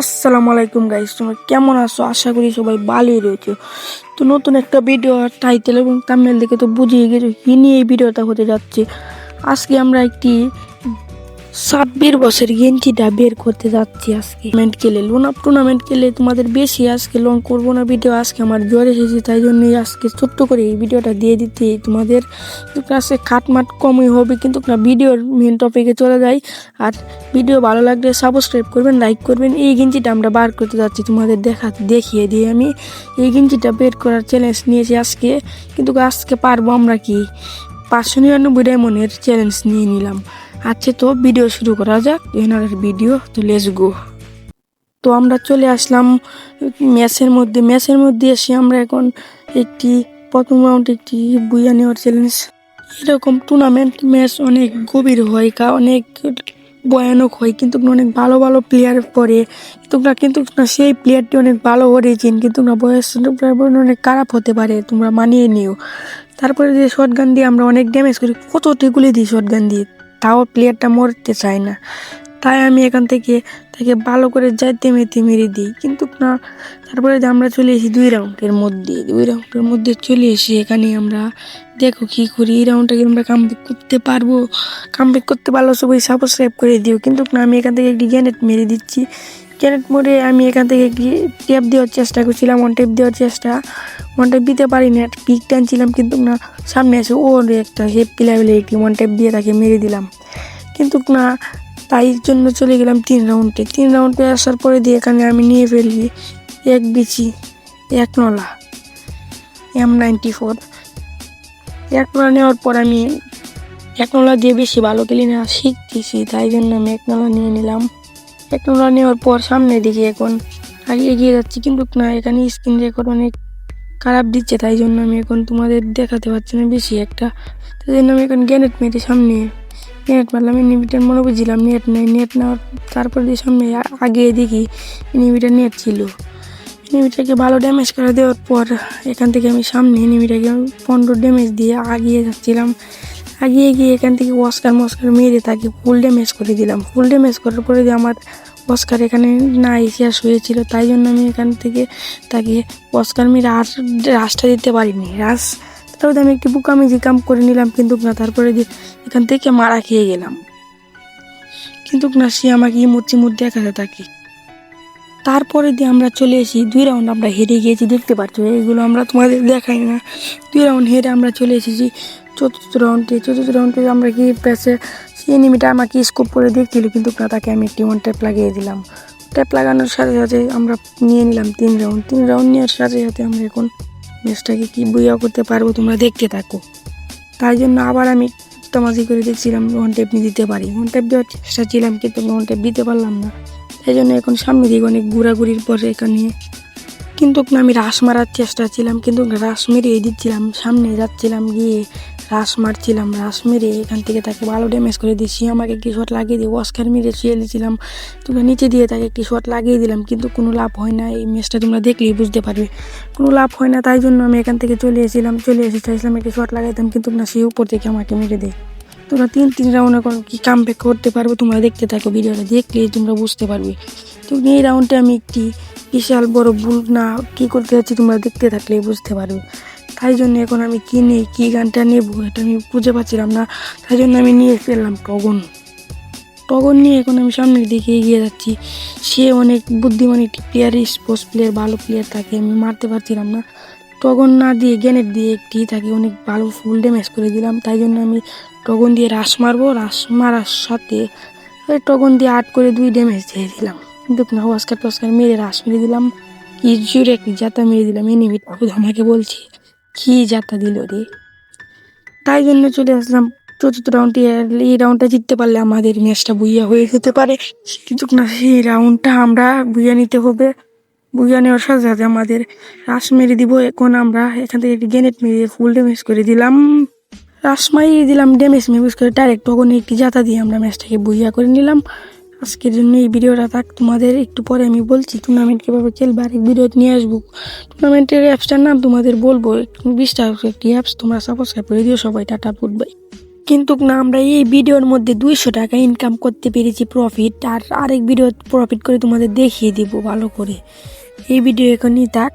আসসালামু আলাইকুম গাইস তোমরা কেমন আছো? আশা করি সবাই ভালোই রয়েছে। তো নতুন একটা ভিডিও টাইটেল এবং তামিল দেখে তো বুঝিয়ে গেছো কি নিয়ে এই ভিডিওটা হতে যাচ্ছে। আজকে আমরা একটি ছাব্বিশ বছর গেঞ্জিটা বের করতে যাচ্ছি আজকে। টুর্নামেন্ট খেলে লোন আপ টুর্নামেন্ট খেলে তোমাদের বেশি আজকে লং করব না ভিডিও আজকে আমার জ্বর এসেছে, তাই জন্যই আজকে ছোট্ট করে এই ভিডিওটা দিয়ে দিতে তোমাদের কাছে খাটমাট কমই হবে, কিন্তু ভিডিওর মেন টপিকে চলে যাই। আর ভিডিও ভালো লাগলে সাবস্ক্রাইব করবেন লাইক করবেন। এই গেঞ্জিটা আমরা বার করতে যাচ্ছি, তোমাদের দেখা, দেখিয়ে দিয়ে আমি। এই গেঞ্জিটা বের করার চ্যালেঞ্জ নিয়েছি আজকে, কিন্তু আজকে পারব আমরা কি? পাঁচশো নিরানব্বই ডায়মন্ডের চ্যালেঞ্জ নিয়ে নিলাম। আচ্ছা তো ভিডিও শুরু করা যাক। এনারের ভিডিও তো লেস গো তো আমরা চলে আসলাম, ম্যাচের মধ্যে। ম্যাচের মধ্যে এসে আমরা এখন একটি, প্রথম রাউন্ড একটি বুইয়া নেওয়ার চ্যালেঞ্জ এরকম টুর্নামেন্ট ম্যাচ অনেক গভীর হয়, কা অনেক ভয়ানক হয়, কিন্তু অনেক ভালো ভালো প্লেয়ার পড়ে তোমরা কিন্তু সেই প্লেয়ারটি অনেক ভালো করেছেন কিন্তু বয়স অনেক খারাপ হতে পারে, তোমরা মানিয়ে নিও। তারপরে যে শর্ট গান দিয়ে আমরা অনেক ড্যামেজ করি কত টিগুলি দিই শর্ট গান দিয়ে? তাও প্লেয়ারটা মরতে চায় না। তাই আমি এখান থেকে তাকে ভালো করে যাইতে মেতে মেরে দিই। কিন্তু না, তারপরে আমরা চলে এসি দুই রাউন্ডের মধ্যে। দুই রাউন্ডের মধ্যে চলে এসে এখানে আমরা দেখো কী করি। এই রাউন্ডটাকে আমরা কামব্যাক করতে পারব? কামব্যাক করতে পারলে সবাই সাবস্ক্রাইব করে দিও। কিন্তু না, আমি এখান থেকে একটি গ্যানেট মেরে দিচ্ছি। গ্যানেট মোড়ে আমি এখান থেকে টেপ দেওয়ার চেষ্টা করছিলাম ওয়ান টেপ দেওয়ার চেষ্টা। ওয়ান টেপ দিতে পারিনি একটা পিক টানছিলাম কিন্তু না, সামনে এসে ওর একটা হেপ পিলা বলে একটি ওয়ান টেপ দিয়ে তাকে মেরে দিলাম। কিন্তু না, তাই জন্য চলে গেলাম তিন রাউন্ডে তিন রাউন্ডে আসার পরে দিয়ে এখানে আমি নিয়ে ফেলবি এক বিচি, এক নলা এম নাইনটি ফোর এক নলা নেওয়ার পর আমি এক নলা দিয়ে বেশি ভালো খেলি না, শিখতেছি, তাই জন্য আমি এক নলা নিয়ে নিলাম। নেওয়ার পর সামনের দিকে এখন আগে এগিয়ে যাচ্ছি, কিন্তু না, এখানে স্ক্রিন রেকর্ড অনেক খারাপ দিচ্ছে, তাই জন্য আমি এখন তোমাদের দেখাতে পারছি না বেশি একটা। তাই জন্য আমি এখন গ্যানেট মেরে সামনে নেট মারলাম ইনহিবিটার মনে বুঝছিলাম নেট নেই নেট নেওয়ার তারপর দিয়ে সামনে আগে দেখি ইনহিবিটার নেট ছিল। ইনহিবিটারকে ভালো ড্যামেজ করে দেওয়ার পর এখান থেকে আমি সামনে ইনহিবিটারকে পনেরো ড্যামেজ দিয়ে আগিয়ে যাচ্ছিলাম। আগিয়ে গিয়ে এখান থেকে অস্কার মস্কার মেরে তাকে ফুল ড্যামেজ করে দিলাম। ফুল ড্যামেজ করার পরে দিয়ে আমার অস্কার এখানে নাই শেষ হয়েছিল তাই জন্য আমি এখান থেকে তাকে অস্কার মেরে আর রাসটা দিতে পারিনি। রাস তারপরে আমি একটি বুকামি জিকাম করে নিলাম, কিন্তু না, তারপরে যে এখান থেকে মারা খেয়ে গেলাম। কিন্তু না, সে আমাকে ইমুট চিমুট দেখাতে থাকে। তারপরে দিয়ে আমরা চলে এসি দুই রাউন্ড আমরা হেরে গিয়েছি, দেখতে পাচ্ছ? এগুলো আমরা তোমাদের দেখাই না। দুই রাউন্ড হেরে আমরা চলে এসেছি চতুর্থ রাউন্ডে চতুর্থ রাউন্ডে আমরা কি সেই এনিমিটা আমাকে স্কোপ করে দেখছিল কিন্তু তাকে আমি একটি ওয়ান ট্যাপ লাগিয়ে দিলাম। ট্যাপ লাগানোর সাথে সাথে আমরা নিয়ে নিলাম তিন রাউন্ড তিন রাউন্ড নেওয়ার সাথে সাথে আমরা এখন ম্যাচটাকে কি বইয়া করতে পারব তোমরা দেখতে থাকো। তাই জন্য আবার আমি তামাজি করে দেখছিলাম ওয়ান টেপ নিয়ে দিতে পারি। ওয়ান টেপ দেওয়ার চেষ্টা ছিলাম, কিন্তু ওয়ান টেপ দিতে পারলাম না। তাই জন্য এখন সামনে দিকে অনেক ঘোরাঘুরির পরে এখানে কিন্তু আমি রাস মারার চেষ্টা ছিলাম, কিন্তু রাস মেরে দিচ্ছিলাম সামনে যাচ্ছিলাম, গিয়ে রাস মারছিলাম, রাস মেরে এখান থেকে তাকে ভালো ড্যামেজ করে দিয়েছি। আমাকে একটি শট লাগিয়ে দিয়ে অস্কার মেরে শুয়ে দিয়েছিলাম। তোমরা নিচে দিয়ে তাকে একটি শট লাগিয়ে দিলাম, কিন্তু কোনো লাভ হয় না, এই ম্যাচটা তোমরা দেখলেই বুঝতে পারবে। কোনো লাভ হয় না, তাই জন্য আমি এখান থেকে চলে এসেছিলাম, চলে এসে চাইছিলাম একটি শট লাগাইতাম, কিন্তু না সে উপর থেকে আমাকে মেরে দেয়। তোমরা তিন তিন রাউন্ড এখন কি কাম করতে পারব, তোমরা দেখতে থাকো, ভিডিওটা দেখলেই তোমরা বুঝতে পারবে। তো এই রাউন্ডে আমি একটি বিশাল বড় ভুল না কি করতে যাচ্ছি তোমরা দেখতে থাকলে বুঝতে পারবে। তাই জন্য এখন আমি কি নেই, কী গানটা নেব এটা আমি খুঁজে পাচ্ছিলাম না। তাই জন্য আমি নিয়ে ফেললাম টগন টগন নিয়ে এখন আমি সামনের দিকে এগিয়ে যাচ্ছি। সে অনেক বুদ্ধিমান একটি প্লেয়ার স্পোর্টস প্লেয়ার ভালো প্লেয়ার তাকে আমি মারতে পারছিলাম না। টগন না দিয়ে গ্যানেট দিয়ে একটি তাকে অনেক ভালো ফুল ড্যামেজ করে দিলাম। তাই জন্য আমি টগন দিয়ে রাস মারবো। রাস মারার সাথে ওই টগন দিয়ে আট করে দুই ড্যামেজ দিয়ে দিলাম। কিন্তু না অস্কার টস্কার মেরে রাস, মেরে দিলাম। কি জুড়ে একটি জাতা মেরে দিলাম এনিমি আমাকে বলছি, কি জাতা দিল রে। তাই জন্য চলে আসলাম। চতুর্থ রাউন্ডে এই রাউন্ডটা জিততে পারলে আমাদের ম্যাচটা বুইয়া হয়ে যেতে পারে। কিন্তু না সেই রাউন্ডটা আমরা বুইয়া নিতে হবে। বুইয়া নেওয়ার সাথে সাথে আমাদের রাস মেরে দিব। এখন আমরা এখান থেকে একটি গ্রেনেড মেরে ফুল ড্যামেজ করে দিলাম। রাস মারিয়ে দিলাম ড্যামেজ মেমেজ করে ডাইরেক্ট তখন একটি জাতা দিয়ে আমরা ম্যাচটাকে বুইয়া করে নিলাম। আজকের জন্য এই ভিডিওটা থাক। তোমাদের একটু পরে আমি বলছি টুর্নামেন্ট কীভাবে খেলবে। আর এক ভিডিও নিয়ে আসব। টুর্নামেন্টের অ্যাপসটার নাম তোমাদের বলব। বিশটা একটি অ্যাপস তোমরা সাবস্ক্রাইব করে দিও সবাই। টাটা বাই কিন্তু না, আমরা এই ভিডিওর মধ্যে দুইশো টাকা ইনকাম করতে পেরেছি প্রফিট আর আরেক ভিডিও প্রফিট করে তোমাদের দেখিয়ে দিব ভালো করে। এই ভিডিও এখনই থাক।